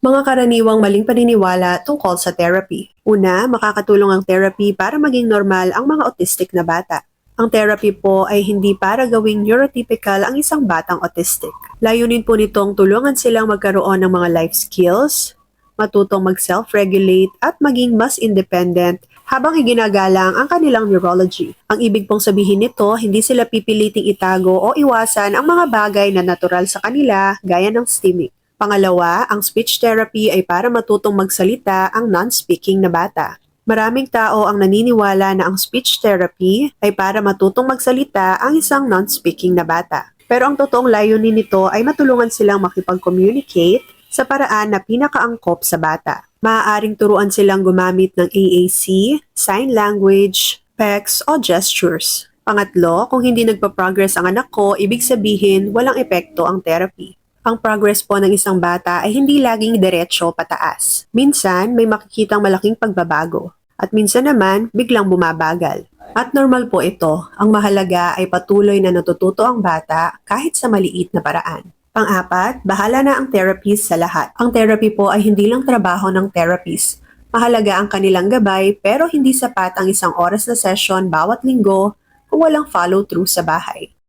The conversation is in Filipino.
Mga karaniwang maling paniniwala tungkol sa therapy. Una, makakatulong ang therapy para maging normal ang mga autistic na bata. Ang therapy po ay hindi para gawing neurotypical ang isang batang autistic. Layunin po nitong tulungan silang magkaroon ng mga life skills, matutong mag-self-regulate at maging mas independent habang iginagalang ang kanilang neurology. Ang ibig pong sabihin nito, hindi sila pipiliting itago o iwasan ang mga bagay na natural sa kanila gaya ng stimming. Pangalawa, ang speech therapy ay para matutong magsalita ang non-speaking na bata. Maraming tao ang naniniwala na ang speech therapy ay para matutong magsalita ang isang non-speaking na bata. Pero ang totoong layunin nito ay matulungan silang makipag-communicate sa paraan na pinakaangkop sa bata. Maaaring turuan silang gumamit ng AAC, sign language, PECS o gestures. Pangatlo, kung hindi nagpa-progress ang anak ko, ibig sabihin walang epekto ang therapy. Ang progress po ng isang bata ay hindi laging diretsyo pataas. Minsan, may makikitang malaking pagbabago. At minsan naman, biglang bumabagal. At normal po ito. Ang mahalaga ay patuloy na natututo ang bata kahit sa maliit na paraan. Pang-apat, bahala na ang therapist sa lahat. Ang therapy po ay hindi lang trabaho ng therapist. Mahalaga ang kanilang gabay pero hindi sapat ang isang oras na session bawat linggo kung walang follow-through sa bahay.